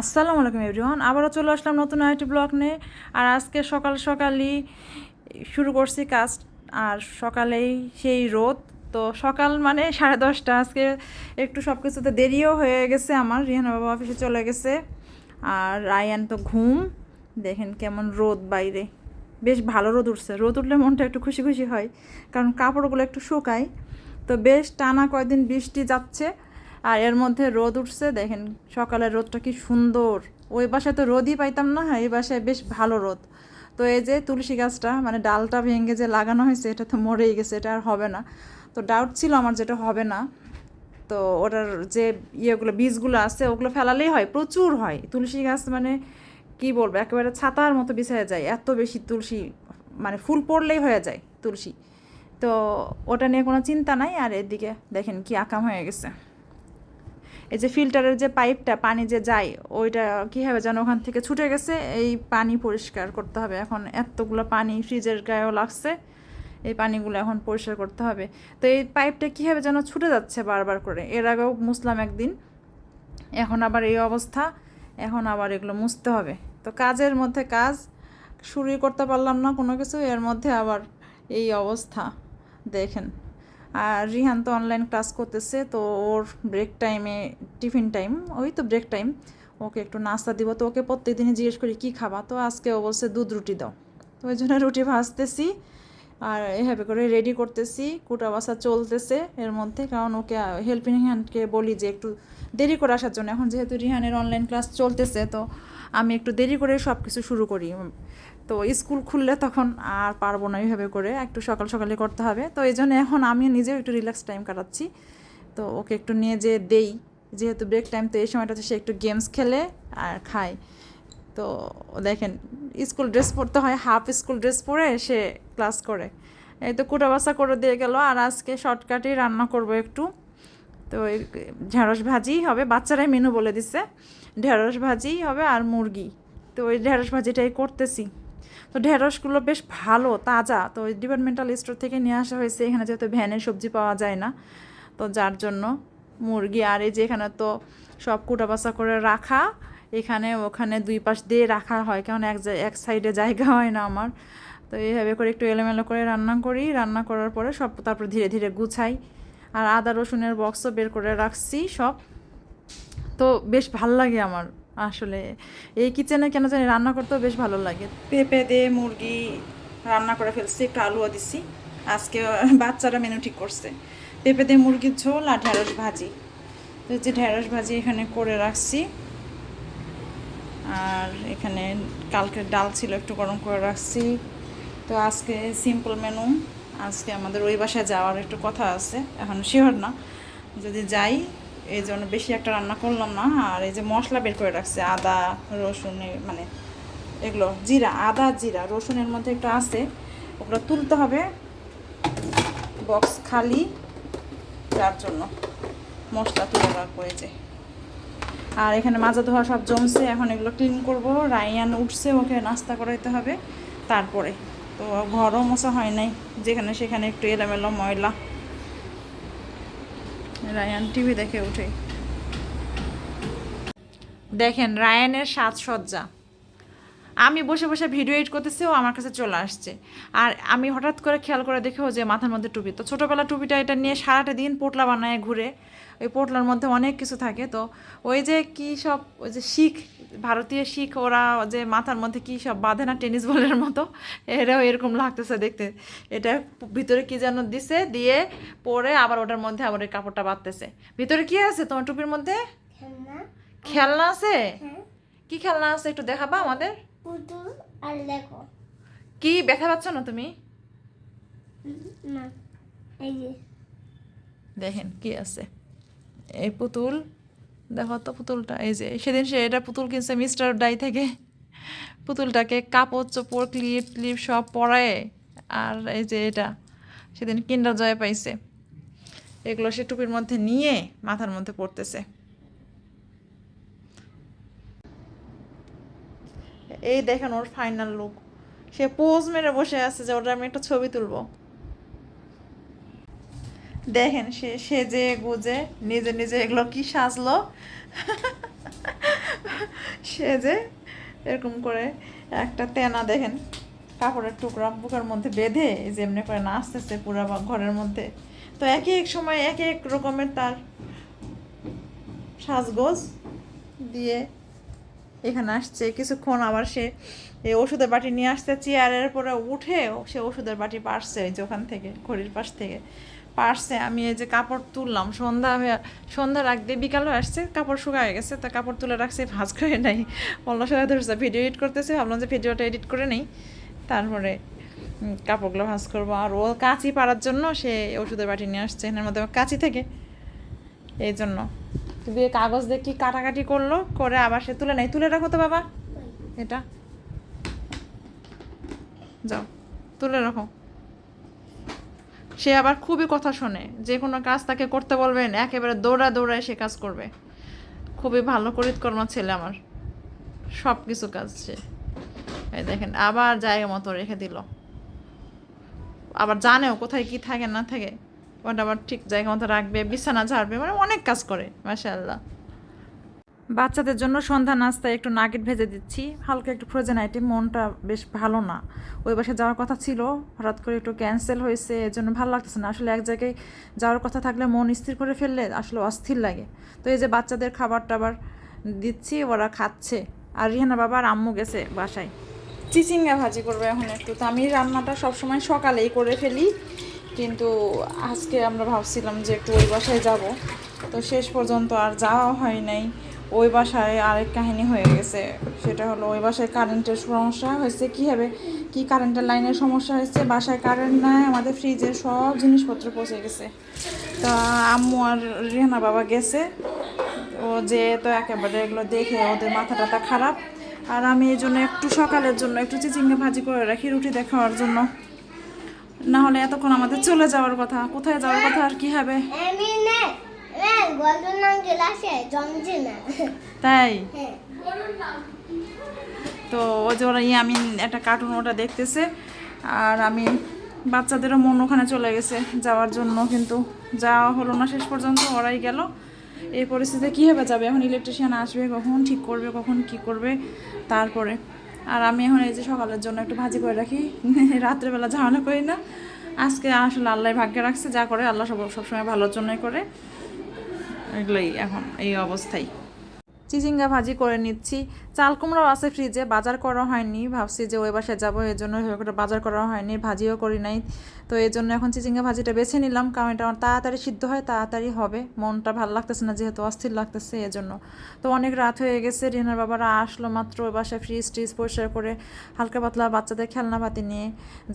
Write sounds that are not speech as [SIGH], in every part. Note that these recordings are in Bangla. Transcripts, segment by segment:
আসসালামু আলাইকুম এভরিওয়ান। আবারও চলে আসলাম নতুন আরেকটি ব্লগ নিয়ে। আর আজকে সকাল সকালই শুরু করছি কাজ আর সকালেই সেই রোদ। তো সকাল মানে সাড়ে দশটা। আজকে একটু সব কিছুতে দেরিও হয়ে গেছে আমার। রিহানা বাবা অফিসে চলে গেছে। আর রায়ান তো ঘুম। দেখেন কেমন রোদ বাইরে। বেশ ভালো রোদ উঠছে। রোদ উঠলে মনটা একটু খুশি খুশি হয়। কারণ কাপড়গুলো একটু শুকায়। তো বেশ টানা কয়দিন বৃষ্টি যাচ্ছে। আর এর মধ্যে রোদ উঠছে, দেখেন সকালের রোদটা কি সুন্দর। ওই বাসায় তো রোদই পাইতাম না এই বাসায় বেশ ভালো রোদ। তো এই যে তুলসী গাছটা মানে ডালটা ভেঙে যে লাগানো হয়েছে, এটা তো মরেই গেছে, এটা আর হবে না। তো ডাউট ছিল আমার যেটা হবে না। তো ওটার যে ইয়েগুলো, বীজগুলো আছে, ওগুলো ফেলালেই হয়, প্রচুর হয়। তুলসী গাছ মানে কি বলব, একেবারে ছাতার মতো বিছায় যায়, এত বেশি তুলসী মানে ফুল পড়লেই হয়ে যায় তুলসী। তো ওটা নিয়ে কোনো চিন্তা নাই, আর এদিকে দেখেন কি আকাম হয়ে গেছে। এই যে ফিল্টারের যে পাইপটা পানি যে যায়, ওইটা কী হবে যেন ওখান থেকে ছুটে গেছে, এই পানি পরিষ্কার করতে হবে। এখন এতগুলো পানি ফ্রিজের গায়েও লাগছে, এই পানিগুলো এখন পরিষ্কার করতে হবে। তো এই পাইপটা কীভাবে যেন ছুটে যাচ্ছে বারবার করে। এর আগেও মুসলাম একদিন, এখন আবার এই অবস্থা, এখন আবার এগুলো মুছতে হবে। তো কাজের মধ্যে কাজ, শুরুই করতে পারলাম না কোনো কিছু, এর মধ্যে আবার এই অবস্থা, দেখেন। আর রিহান তো অনলাইন ক্লাস করতেছে, তো ওর ব্রেক টাইমে টিফিন টাইম ওই তো ব্রেক টাইম ওকে একটু নাস্তা দিব, তো ওকে প্রত্যেক দিনই জিজ্ঞেস করি, কী খাবা? তো আজকে ও বলছে, দুধ রুটি দাও। তো ওই জন্য রুটি ভাজতেছি আর এভাবে করে রেডি করতেছি কুটা বাসা চলতেছে এর মধ্যে, কারণ ওকে হেল্পিং হ্যান্ডকে বলি যে একটু দেরি করে আসার জন্য। এখন যেহেতু রিহানের অনলাইন ক্লাস চলতেছে, তো আমি একটু দেরি করে সব কিছু শুরু করি। তো স্কুল খুললে তখন আর পারব না এইভাবে করে, একটু সকাল সকালে করতে হবে। তো এই জন্য এখন আমি নিজেও একটু রিল্যাক্স টাইম কাটাচ্ছি। তো ওকে একটু নিয়ে যে দেই। যেহেতু ব্রেক টাইম তো এই সময়টাতে সে একটু গেমস খেলে আর খায়। তো দেখেন, স্কুল ড্রেস পরতে হয় হাফ স্কুল ড্রেস পরে সে ক্লাস করে। এই তো কুটাবাসা করে দিয়ে গেল, আর আজকে শর্টকাটেই রান্না করব একটু। তো ঢেঁড়স ভাজি হবে, বাচ্চারাই মেনু বলে দিছে। ঢেঁড়স ভাজি হবে আর মুরগি। তো ওই ঢেঁড়স ভাজিটাই করতেছি। তো ঢেঁড়সগুলো বেশ ভালো, তাজা। তো ডিপার্টমেন্টাল স্টোর থেকে নিয়ে আসা হয়েছে। এখানে যেহেতু ভ্যানের সবজি পাওয়া যায় না, তো যার জন্য মুরগি আর এই যে এখানে তো সব কুটাবাসা করে রাখা, এখানে ওখানে দুই পাশ দিয়ে রাখা হয়। কারণ এক এক সাইডে জায়গা হয় না আমার। তো এইভাবে করে একটু এলোমেলো করে রান্না করি। রান্না করার পরে সব তারপর ধীরে ধীরে গুছাই। আর আদা রসুনের বক্সও বের করে রাখছি সব। তো বেশ ভালো লাগে আমার। আসলে এই কিচেনে কেন জানি রান্না করতেও বেশ ভালো লাগে। পেঁপে দিয়ে মুরগি রান্না করে ফেলছি, একটু আলুও দিছি। আজকে বাচ্চারা মেনু ঠিক করছে। পেঁপে দিয়ে মুরগির ঝোল আর ঢেঁড়স ভাজি। তো যে ঢেঁড়স ভাজি এখানে করে রাখছি। আর এখানে কালকের ডাল ছিল একটু গরম করে রাখছি। তো আজকে সিম্পল মেনু আজকে আমাদের ওই বাসায় যাওয়ার একটু কথা আছে। এখন শিওর না। যদি যাই এই জন্য বেশি একটা রান্না করলাম না। আর এই যে মশলা বের করে রাখছে, আদা, রসুন মানে এগুলো, জিরা, আদা, জিরা, রসুনের মধ্যে একটু আছে, ওগুলো তুলতে হবে বক্স খালি যার জন্য মশলা তুলে রাখব এই যে আর এখানে মাজা ধোয়া সব জমছে, এখন এগুলো ক্লিন করব। রায়ান উঠছে, ওকে নাস্তা করাইতে হবে। তারপরে তো ঘরও মশা হয় নাই, যেখানে সেখানে একটু এলোমেলো ময়লা রায়ান টিভি দেখে উঠে। দেখেন রায়ানের সাজসজ্জা। আমি বসে বসে ভিডিও এডিট করতেছি ও আমার কাছে চলে আসছে। আর আমি হঠাৎ করে খেয়াল করে দেখেও যে মাথার মধ্যে টুপি। তো ছোটোবেলা টুপিটা এটা নিয়ে সারাটা দিন পোটলা বানায় ঘুরে ওই পোটলার মধ্যে অনেক কিছু থাকে। তো ওই যে কী সব ওই যে শিখ ভারতীয় শিখ ওরা যে মাথার মধ্যে কী সব বাঁধে না টেনিস বলের মতো এরাও এরকম লাগতেছে দেখতে। এটা ভিতরে কী যেন দিছে দিয়ে পরে আবার ওটার মধ্যে আবার ওই কাপড়টা বাঁধতেছে। ভিতরে কি আছে তোমার টুপির মধ্যে? খেলনা। আছে? কি খেলনা আছে একটু দেখাবা আমাদের? পুতুল আর লেখো কি ব্যথা পাচ্ছ না তুমি? না এই যে। দেখেন কি আছে। এই পুতুল দেখো তো পুতুলটা এই যে সেদিন সে এটা পুতুল কিনছে মিস্টার ডাই থেকে। পুতুলটাকে কাপড় চোপড় ক্লিপ ক্লিপ সব পরায় আর এই যে এটা সেদিন কিন্ডার জয় পাইছে। এগুলো সে টুপির মধ্যে নিয়ে মাথার মধ্যে পড়তেছে। এই দেখেন ওর ফাইনাল লুক সে পোজ মেরে বসে আছে যে ওটা আমি একটা ছবি তুলবো। দেখেন সে সেজে গুজে নিজে নিজে এগুলো কি সাজলো? [LAUGHS] সে যে এরকম করে একটা তেনা দেখেন, কাপড়ের টুকরা বুকের মধ্যে বেঁধে এই যে এমনি করে নাচতেছে পুরো ঘরের মধ্যে। তো এক এক সময় এক এক রকমের তার সাজগোজ দিয়ে এখানে আসছে। কিছুক্ষণ আবার সে এই ওষুধের বাটি নিয়ে আসছে, চেয়ারের পরে উঠে সে ওষুধের বাটি পারছে ওই যে ওখান থেকে, ঘড়ির পাশ থেকে। পারছে আমি এই যে কাপড় তুললাম। সন্ধ্যা সন্ধ্যা রাখ দিয়ে বিকাল আসছে, কাপড় শুকায় গেছে, তো কাপড় তুলে রাখছে, ভাজ করে নাই। অন্য সাথে ধরছে, ভিডিও এডিট করতেছে? ভাবলাম যে ভিডিওটা এডিট করে নেই। তারপরে কাপড়গুলো ভাজ করব। আর ও কাঁচি পাড়ার জন্য সে ওষুধের বাটি নিয়ে আসছে এর মধ্যে কাঁচি থেকে। এই জন্য। দিয়ে কাগজ দিয়ে কি কাটাকাটি করল? করে আবার সে তুলে নেই তুলে রাখো তো বাবা। এটা। যাও, তুলে রাখো। সে আবার খুবই কথা শোনে। যে কোনো কাজ তাকে করতে বলবেন, একেবারে দৌড়া দৌড়ায় সে কাজ করবে। খুবই ভালো করিতকর্মা ছেলে আমার। সব কিছু কাজ সে। এই দেখেন, আবার জায়গা মতো রেখে দিল। আবার জানেও কোথায় কি থাকে, না থাকে। ওটা আবার ঠিক জায়গা মতো রাখবে, বিছানা ঝাড়বে মানে অনেক কাজ করে, মাশাআল্লাহ। বাচ্চাদের জন্য সন্ধ্যা নাস্তায় একটু নাগেট ভেজে দিচ্ছি, হালকা একটু ফ্রোজেন আইটেম মনটা বেশ ভালো না। ওই বাসে যাওয়ার কথা ছিল, হঠাৎ করে একটু ক্যান্সেল হয়েছে এর জন্য ভালো লাগতেছে না। আসলে এক জায়গায় যাওয়ার কথা থাকলে মন স্থির করে ফেললে আসলে অস্থির লাগে। তো এই যে বাচ্চাদের খাবার টাবার দিচ্ছি, ওরা খাচ্ছে। আর রিহানা বাবা আর আম্মু গেছে বাসায়। চিচিঙ্গা ভাজি করবে এখন একটু। তো আমি রান্নাটা সবসময় সকালেই করে ফেলি। কিন্তু আজকে আমরা ভাবছিলাম যে একটু ওই বাসায় যাব। তো শেষ পর্যন্ত আর যাওয়া হয় নাই। ওই বাসায় আরেক কাহিনী হয়ে গেছে। সেটা হলো ওই বাসায় কারেন্টের সমস্যা হয়েছে কী হবে কি কারেন্টের লাইনের সমস্যা হয়েছে, বাসায় কারেন্ট নাই, আমাদের ফ্রিজের সব জিনিসপত্র পচে গেছে। তা আম্মু আর রেহানা বাবা গেছে। ও যে তো একেবারে এগুলো দেখে ওদের মাথা টাথা খারাপ। আর আমি এই জন্য একটু সকালের জন্য একটু চিচিঙ্গা ভাজি করে রাখি রুটি দেখাওয়ার জন্য। না হলে এতক্ষণ আমাদের চলে যাওয়ার কথা কোথায় যাওয়ার কথা আর কি হবে? তাই? হ্যাঁ। তো ওই যে ওরা আমি একটা কার্টুন ওটা দেখতেছে আর আমি বাচ্চাদেরও মন ওখানে চলে গেছে যাওয়ার জন্য কিন্তু যাওয়া হলো না শেষ পর্যন্ত ওরাই গেল। এই পরিস্থিতিতে কীভাবে যাবে? এখন ইলেকট্রিশিয়ান আসবে কখন ঠিক করবে কখন কি করবে? তারপরে আর আমি এখন এই যে সকালের জন্য একটু ভাজি করে রাখি। [LAUGHS] রাত্রেবেলা ঝামেলা করি না। আজকে আসলে আল্লাহ ভাগ্যে রাখছে, যা করে আল্লাহ সব সবসময় ভালোর জন্যই করে। এগুলোই এখন এই অবস্থায় চিচিঙ্গা ভাজি করে নিচ্ছি। চাল কুমড়াও আছে ফ্রিজে, বাজার করা হয়নি। ভাবছি যে ওই বাসায় যাব, এর জন্য বাজার করা হয়নি, ভাজিও করি নাই। তো এই জন্য এখন চিচিঙ্গা ভাজিটা বেছে নিলাম, কারণ এটা তাড়াতাড়ি সিদ্ধ হয়, তাড়াতাড়ি হবে। মনটা ভালো লাগতেছে না, যেহেতু অস্থির লাগতেছে এই জন্য। তো অনেক রাত হয়ে গেছে রিনার বাবারা আসলো মাত্র ওই বাসায় ফ্রিজ ট্রিজ পরিষ্কার করে, হালকা পাতলা বাচ্চাদের খেলনাপাতি নিয়ে।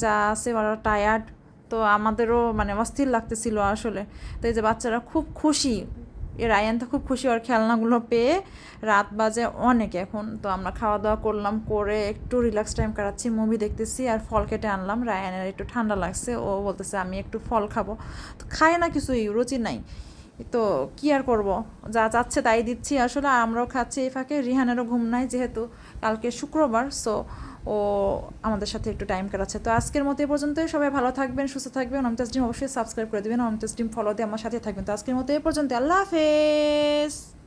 যা আছে ওরা টায়ার্ড তো আমাদেরও মানে অস্থির লাগতেছিল আসলে। তো এই যে বাচ্চারা খুব খুশি এর আয়ান তো খুব খুশি ওর খেলনাগুলো পেয়ে। রাত বাজে অনেক এখন, তো আমরা খাওয়া দাওয়া করলাম, করে একটু রিল্যাক্স টাইম কাটাচ্ছি মুভি দেখতেছি আর ফল কেটে আনলাম। রায়ানের একটু ঠান্ডা লাগছে, ও বলতেছে, আমি একটু ফল খাব। তো খায় না কিছুই, রুচি নাই। তো কি আর করব? যা চাচ্ছে তাই দিচ্ছি। আসলে আমরাও খাচ্ছি এই ফাঁকে, রিহানেরও ঘুম নাই যেহেতু কালকে শুক্রবার সো ও আমাদের সাথে একটু টাইম কাটাচ্ছে। তো আজকের মতো এ পর্যন্তই। সবাই ভালো থাকবেন, সুস্থ থাকবেন। অমিতাজ ডিম অবশ্যই সাবস্ক্রাইব করে দেবেন। অমিতাজ ডিম ফলো দিয়ে আমার সাথে থাকবেন। তো আজকের মতো এই পর্যন্ত আল্লাহ হাফেজ।